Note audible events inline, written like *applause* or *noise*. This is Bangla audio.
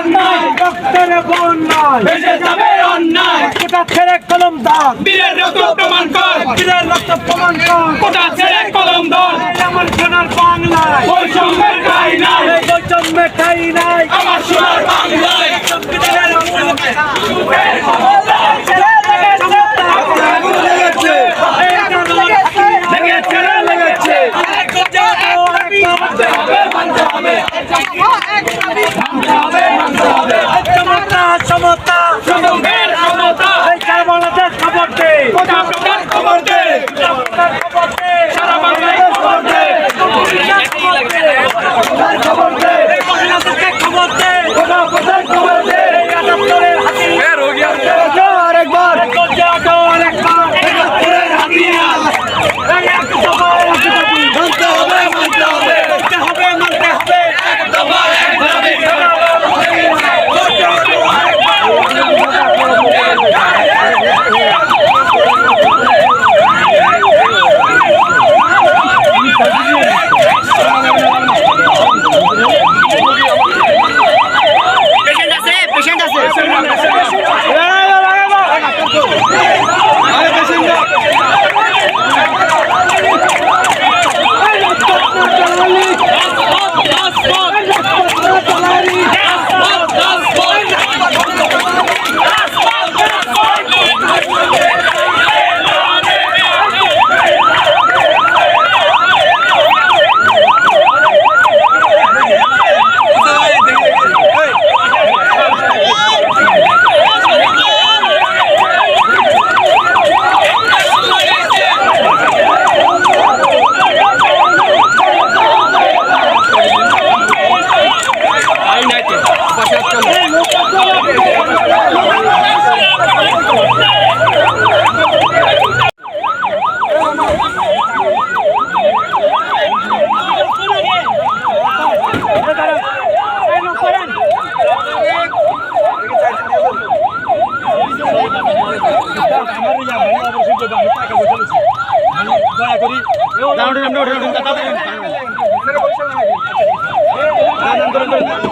অন্যায়। রক্তের বন্যায় ভেসে যাবে অন্যায়। কোটা ছেড়ে কলম দাগ বীরের রক্ত প্রমাণ কর। বীরের রক্ত প্রমাণ কর। কোটা ছেড়ে কলম দাগ আমার সোনার বাংলায় বৈষম্যের ঠাই নাই। Cô ta. *laughs* Yeah. আমি যাব হ্যাঁ, অবশ্যই যাব আমি টাকা বসে আছি আমি দয়া করি হ্যাঁ, দাঁড়ান দাঁড়ান দাঁড়ান দাঁড়ান দাঁড়ান দাঁড়ান দাঁড়ান